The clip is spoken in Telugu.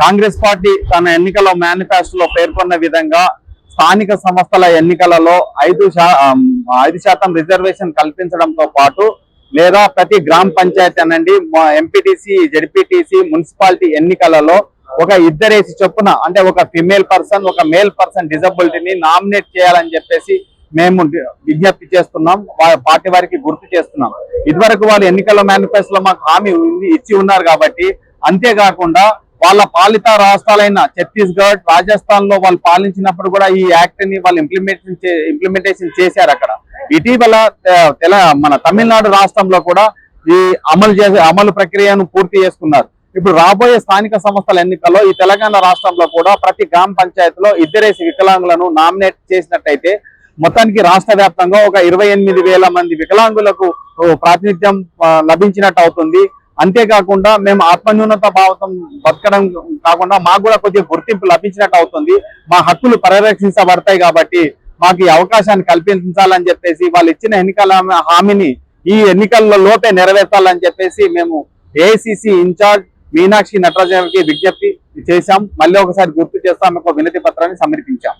కాంగ్రెస్ పార్టీ తన ఎన్నికల మేనిఫెస్టోలో పేర్కొన్న విధంగా స్థానిక సంస్థల ఎన్నికలలో ఐదు ఐదు శాతం రిజర్వేషన్ కల్పించడంతో పాటు లేదా ప్రతి గ్రామ పంచాయతీ అనండి ఎంపీటీసీ జడ్పీటీసీ మున్సిపాలిటీ ఎన్నికలలో ఒక ఇద్దరేసి చొప్పున అంటే ఒక ఫిమేల్ పర్సన్ ఒక మేల్ పర్సన్ డిజబిలిటీని నామినేట్ చేయాలని చెప్పేసి మేము విజ్ఞప్తి చేస్తున్నాం పార్టీ వారికి గుర్తు చేస్తున్నాం. ఇదివరకు వాళ్ళు ఎన్నికల మేనిఫెస్టోలో మాకు హామీ ఉంది ఇచ్చి ఉన్నారు కాబట్టి అంతేకాకుండా వాళ్ళ పాలిత రాష్ట్రాలైన ఛత్తీస్గఢ్ రాజస్థాన్లో వాళ్ళు పాలించినప్పుడు కూడా ఈ యాక్ట్ని వాళ్ళు ఇంప్లిమెంటేషన్ ఇంప్లిమెంటేషన్ చేశారు అక్కడ. ఇటీవల తెల మన తమిళనాడు రాష్ట్రంలో కూడా ఈ అమలు చేసే అమలు ప్రక్రియను పూర్తి చేసుకున్నారు. ఇప్పుడు రాబోయే స్థానిక సంస్థల ఎన్నికల్లో ఈ తెలంగాణ రాష్ట్రంలో కూడా ప్రతి గ్రామ పంచాయతీలో ఇద్దరేసి వికలాంగులను నామినేట్ చేసినట్టయితే మొత్తానికి రాష్ట్ర వ్యాప్తంగా ఒక ఇరవై ఎనిమిది వేల మంది వికలాంగులకు ప్రాతినిధ్యం లభించినట్టు అవుతుంది. అంతేకాకుండా మేము ఆత్మన్యూనత భావం బతకడం కాకుండా మాకు కూడా కొద్దిగా గుర్తింపు లభించినట్టు అవుతుంది. మా హక్కులు పరిరక్షించబడతాయి కాబట్టి మాకు ఈ అవకాశాన్ని కల్పించాలని చెప్పేసి వాళ్ళు ఇచ్చిన ఎన్నికల హామీని ఈ ఎన్నికల్లో లోపే నెరవేర్చాలని చెప్పేసి మేము ఏఐసిసి ఇన్ఛార్జ్ మీనాక్షి నటరాజన్కి విజ్ఞప్తి చేశాం. మళ్ళీ ఒకసారి గుర్తు చేస్తాం. ఒక వినతి పత్రాన్ని సమర్పించాం.